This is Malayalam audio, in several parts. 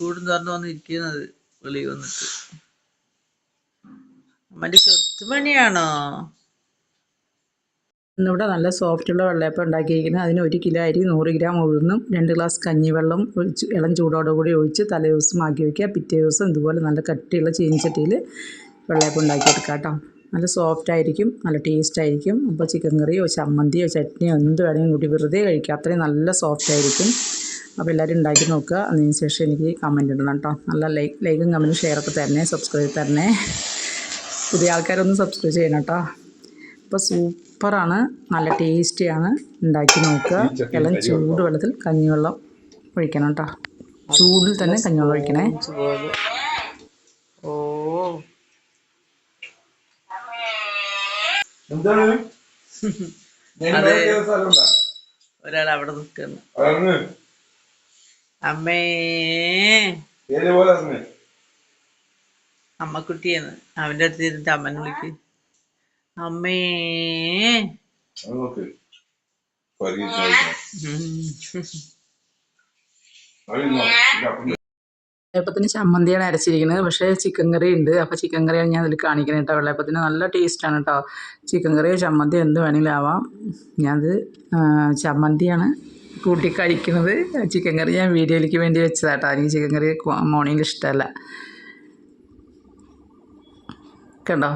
കൂടും തുറന്നു വന്നിരിക്കുന്നത് വെളി വന്നിട്ട്. അമ്മന്റെ ചെത്തുമണിയാണോ ഇന്നിവിടെ നല്ല സോഫ്റ്റുള്ള വെള്ളയപ്പം ഉണ്ടാക്കിയിരിക്കുന്നത് അതിന് ഒരു കിലോ അരി നൂറ് ഗ്രാം ഉഴുന്നും രണ്ട് ഗ്ലാസ് കഞ്ഞിവെള്ളം ഒഴിച്ച് ഇളം ചൂടോടുകൂടി ഒഴിച്ച് തലേ ദിവസം ആക്കി വയ്ക്കുക പിറ്റേ ദിവസം ഇതുപോലെ നല്ല കട്ടിയുള്ള ചീനിച്ചട്ടിയിൽ വെള്ളയപ്പം എടുക്കാം കേട്ടോ. നല്ല സോഫ്റ്റ് ആയിരിക്കും നല്ല ടേസ്റ്റ് ആയിരിക്കും. അപ്പോൾ ചിക്കൻ കറിയോ ചമ്മന്തിയോ ചട്നിയോ എന്ത് വേണമെങ്കിലും കൂട്ടി വെറുതെ കഴിക്കുക. അത്രയും നല്ല സോഫ്റ്റ് ആയിരിക്കും. അപ്പോൾ എല്ലാവരും ഉണ്ടാക്കി നോക്കുക. അതിന് ശേഷം എനിക്ക് കമന്റ് ഇടണം കേട്ടോ. നല്ല ലൈക്ക് ലൈക്കും കമന്റും ഷെയറൊക്കെ തരണേ സബ്സ്ക്രൈബ് തരണേ. പുതിയ ആൾക്കാരൊന്ന് സബ്സ്ക്രൈബ് ചെയ്യണം കേട്ടോ. അപ്പോൾ സൂപ്പറാണ് നല്ല ടേസ്റ്റിയാണ് ഉണ്ടാക്കി നോക്കുക. ഇളം ചൂട് വെള്ളത്തിൽ കഞ്ഞിവെള്ളം ഒഴിക്കണം കേട്ടോ. ചൂടിൽ തന്നെ കഞ്ഞിവെള്ളം ഒഴിക്കണേ. എന്താണ്? അതെ. ഒരാൾ അവിടെ നിൽക്കുന്നു. അമ്മേ. അമ്മക്കുട്ടിയെന്ന്. അവന്റെ അടുത്ത് ഇരുന്നിട്ട് അമ്മ വിളിക്ക്. അമ്മേ. ഉം. വെള്ളയപ്പത്തിന് ചമ്മന്തിയാണ് അരച്ചിരിക്കുന്നത്. പക്ഷേ ചിക്കൻ കറി ഉണ്ട്. അപ്പോൾ ചിക്കൻ കറിയാണ് ഞാൻ അതിൽ കാണിക്കുന്നത് കേട്ടോ. വെള്ളയപ്പത്തിന് നല്ല ടേസ്റ്റാണ് കേട്ടോ. ചിക്കൻ കറിയോ ചമ്മന്തിയോ എന്ത് വേണമെങ്കിലും ആവാം. ഞാനത് ചമ്മന്തിയാണ് കൂട്ടി കഴിക്കുന്നത്. ചിക്കൻ കറി ഞാൻ വീഡിയോയിലേക്ക് വേണ്ടി വെച്ചതാട്ടോ എനിക്ക് ചിക്കൻ കറി മോർണിംഗിൽ ഇഷ്ടമല്ല കണ്ടോ?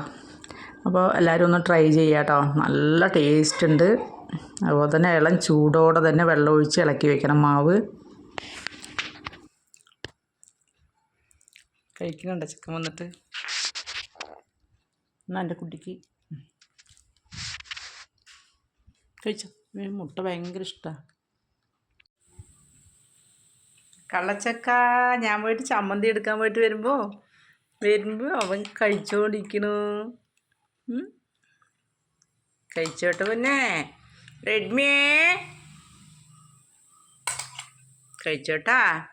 അപ്പോൾ എല്ലാവരും ഒന്ന് ട്രൈ ചെയ്യുക കേട്ടോ. നല്ല ടേസ്റ്റ് ഉണ്ട്. അതുപോലെ തന്നെ ഇളം ചൂടോടെ തന്നെ വെള്ളം ഒഴിച്ച് ഇളക്കി വെക്കണം മാവ്. കഴിക്കുന്നുണ്ടോ ചിക്കൻ വന്നിട്ട്. എന്നാ എന്റെ കുട്ടിക്ക്. കഴിച്ചോ? മുട്ട ഭയങ്കര ഇഷ്ടമാണ് കള്ളച്ചക്ക ഞാൻ പോയിട്ട് ചമ്മന്തി എടുക്കാൻ പോയിട്ട് വരുമ്പോൾ വരുമ്പോൾ അവൻ കഴിച്ചുകൊണ്ടിരിക്കണു. കഴിച്ചോട്ടെ പിന്നെ. റെഡ്മിയേ. കഴിച്ചോട്ടാ.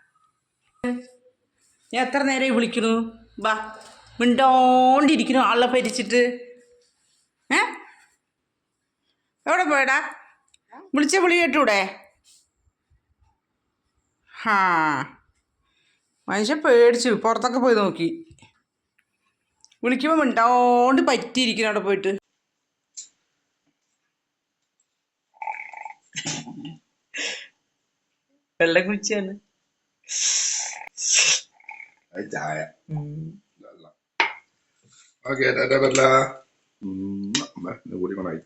ഞാൻ എത്ര നേരമായി വിളിക്കണു വാ മിണ്ടോണ്ടിരിക്കണു ആളെ പരിച്ചിട്ട്. ഏ? എവിടെ പോയടാ? വിളിച്ച വിളി കേട്ടൂടെ? ഹാ. മനുഷ്യൻ പേടിച്ചു പുറത്തൊക്കെ പോയി നോക്കി. വിളിക്കുമ്പോൾ മിണ്ടോണ്ട് പറ്റിയിരിക്കണം അവിടെ പോയിട്ട്. വെള്ളം കുടിച്ചാണ് ചായ. ഓക്കെ ടാറ്റ ബല്ല കൂടി കൊണ്ടായി